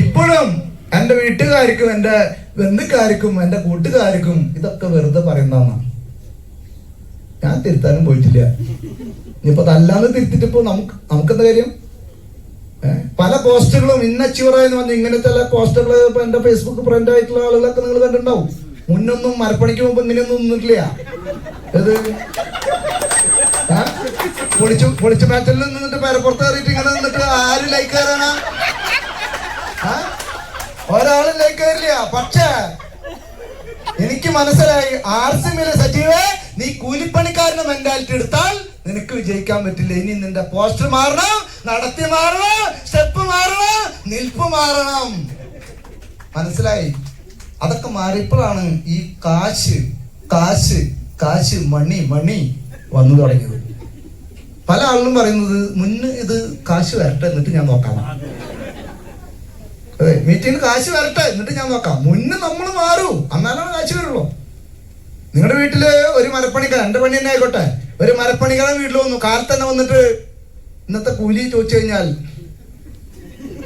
ഇപ്പോഴും എന്റെ വീട്ടുകാർക്കും എന്റെ ബന്ധുക്കാർക്കും എന്റെ കൂട്ടുകാർക്കും ഇതൊക്കെ വെറുതെ പറയുന്നതാണ് ഞാൻ തിരുത്താനും പോയിട്ടില്ല. ഇനിയിപ്പോ തല്ലാന്ന് തിരുത്തിട്ടിപ്പോ നമുക്ക് നമുക്കെന്താ കാര്യം? പല പോസ്റ്റുകളും ഇന്ന അച്ചീവർ എന്ന് പറഞ്ഞ ഇങ്ങനത്തെ എല്ലാ പോസ്റ്ററുകൾ ഇപ്പൊ എന്റെ ഫേസ്ബുക്ക് ഫ്രണ്ട് ആയിട്ടുള്ള ആളുകളൊക്കെ നിങ്ങൾ കണ്ടിട്ടുണ്ടാവും. മുന്നൊന്നും മരപ്പണിക്ക് മുമ്പ് ഇങ്ങനെയൊന്നും നിന്നിട്ടില്ല. ഇത്? പൊളിച്ചു പൊളിച്ചു മാറ്റലിൽ നിന്നിട്ട് പേരപ്പുറത്ത് കയറിയിട്ട് ഇങ്ങനെ നിന്നിട്ട് ആര് ലൈക്ക്? ഒരാളും ലൈക്ക് കയറില്ല പക്ഷേ എനിക്ക് മനസ്സിലായി. ആർ സി മിലെ സജീവേ നീ കൂലിപ്പണിക്കാരന്റെ മെന്റാലിറ്റി എടുത്താൽ നിനക്ക് വിജയിക്കാൻ പറ്റില്ല. ഇനി നിന്റെ പോസ്റ്റർ മാറണം നടത്തി മാറണം സ്റ്റെപ്പ് മാറണം നിൽപ്പ് മാറണം. മനസ്സിലായി? അതൊക്കെ മാറിയപ്പോഴാണ് ഈ കാശ് കാശ് കാശ് മണി മണി വന്നു തുടങ്ങിയത്. പല ആളുകളും പറയുന്നത് മുന്ന് ഇത് കാശ് വരട്ടെ എന്നിട്ട് ഞാൻ നോക്കാം. അതെ മീറ്റിംഗിന് കാശ് വരട്ടെ. എന്നിട്ട് ഞാൻ നോക്കാം. മുന്നേ നമ്മൾ മാറൂ. എന്നാലാണ് കാശ് വരുള്ളൂ. നിങ്ങളുടെ വീട്ടിൽ ഒരു മരപ്പണിക്ക രണ്ട് പണി തന്നെ ആയിക്കോട്ടെ. ഒരു മരപ്പണിക്കാരൻ വീട്ടിൽ വന്നു. കാലത്ത് തന്നെ വന്നിട്ട് ഇന്നത്തെ കൂലി ചോദിച്ചു കഴിഞ്ഞാൽ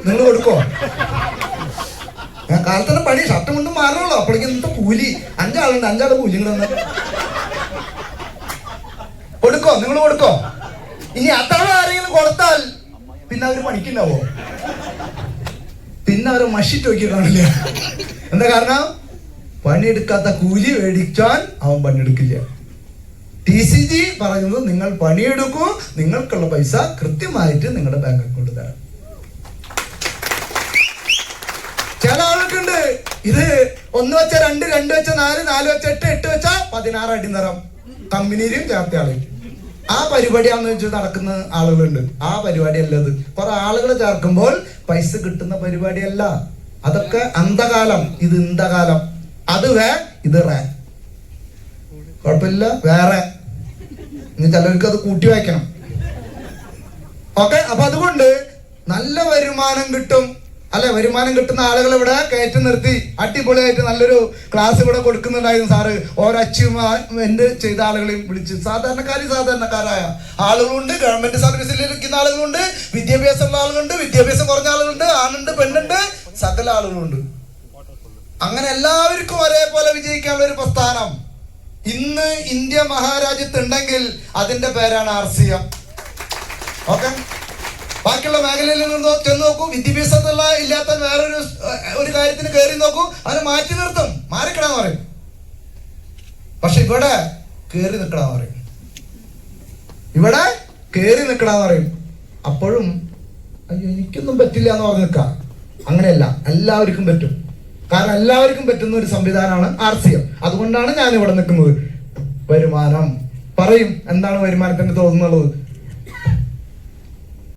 നിങ്ങൾ കൊടുക്കോ? ഞാൻ കാലത്ത് തന്നെ പണി ഷർട്ട് കൊണ്ട് മാറുള്ളൂ അപ്പോഴേക്കും ഇന്നത്തെ കൂലി. അഞ്ചാളുണ്ട്. അഞ്ചാൾ കൂലി ഇങ്ങട് തന്നെ കൊടുക്കോ? നിങ്ങൾ കൊടുക്കോ? ഇനി അത്ര ആരെങ്കിലും കൊടുത്താൽ പിന്നെ അവർ പണിക്കുണ്ടാവോ പിന്നെ അവരെ മഷിട്ട് നോക്കി കാണില്ല? എന്താ കാരണം? പണിയെടുക്കാത്ത കൂലി മേടിച്ചാൽ അവൻ പണിയെടുക്കില്ല. ടി സി ജി പറയുന്നത് നിങ്ങൾ പണിയെടുക്കൂ നിങ്ങൾക്കുള്ള പൈസ കൃത്യമായിട്ട് നിങ്ങളുടെ ബാങ്ക് അക്കൗണ്ട് തരാം. ചില ആൾക്കുണ്ട് ഇത് ഒന്ന് വെച്ച രണ്ട് രണ്ട് വെച്ച നാല് നാല് വെച്ച എട്ട് എട്ട് വെച്ച പതിനാറ് അടി നിറം. കമ്പനിയിലും ചേർത്ത ആ പരിപാടിയാണെന്ന് വെച്ച് നടക്കുന്ന ആളുകളുണ്ട്. ആ പരിപാടി അല്ല അത് കുറെ ആളുകൾ ചേർക്കുമ്പോൾ പൈസ കിട്ടുന്ന പരിപാടിയല്ല. അതൊക്കെ അന്ധകാലം. ഇത് ഇന്ധകാലം. അത് വേ ഇത് റേ. കുഴപ്പമില്ല. വേറെ. ഇനി ചിലർക്ക് അത് കൂട്ടി വായിക്കണം. ഓക്കെ? അപ്പൊ അതുകൊണ്ട് നല്ല വരുമാനം കിട്ടും. അല്ലെ വരുമാനം കിട്ടുന്ന ആളുകൾ ഇവിടെ കയറ്റി നിർത്തി. അടിപൊളിയായിട്ട് നല്ലൊരു ക്ലാസ് ഇവിടെ കൊടുക്കുന്നുണ്ടായിരുന്നു സാറ്. ഓരോ അച്ചീവ്മെന്റ് ചെയ്ത ആളുകളെയും വിളിച്ച് സാധാരണക്കാരി സാധാരണക്കാരായ ആളുകളുണ്ട്. ഗവൺമെന്റ് സർവീസിൽ ഇരിക്കുന്ന ആളുകളുണ്ട്. വിദ്യാഭ്യാസമുള്ള ആളുകളുണ്ട്. വിദ്യാഭ്യാസം കുറഞ്ഞ ആളുകളുണ്ട്. ആണുണ്ട് പെണ്ണുണ്ട്. സകല ആളുകളുണ്ട്. അങ്ങനെ എല്ലാവർക്കും ഒരേപോലെ വിജയിക്കാനുള്ള ഒരു പ്രസ്ഥാനം. ഇന്ന് ഇന്ത്യ മഹാരാജ്യത്ത് ഉണ്ടെങ്കിൽ അതിന്റെ പേരാണ് ആർ സി എം. ഓക്കെ? ബാക്കിയുള്ള മേഖലയിൽ നിന്ന് ചെന്ന് നോക്കൂ വിദ്യാഭ്യാസത്തിലുള്ള ഇല്ലാത്ത വേറൊരു ഒരു കാര്യത്തിന് കയറി നോക്കൂ അതിനെ മാറ്റി നിർത്തും. മാറിക്കിടാന്ന് പറയും. പക്ഷെ ഇവിടെ കയറി നിൽക്കണമെന്ന് പറയും. ഇവിടെ കയറി നിൽക്കണമെന്ന് പറയും. അപ്പോഴും അയ്യോ എനിക്കൊന്നും പറ്റില്ല എന്ന് പറഞ്ഞ് നിൽക്കാം അങ്ങനെയല്ല എല്ലാവർക്കും പറ്റും. കാരണം എല്ലാവർക്കും പറ്റുന്ന ഒരു സംവിധാനമാണ് ആർ സി എം. അതുകൊണ്ടാണ് ഞാൻ ഇവിടെ നിൽക്കുന്നത്. വരുമാനം. പറയും എന്താണ് വരുമാനത്തിന്റെ തോന്നുന്നുള്ളത്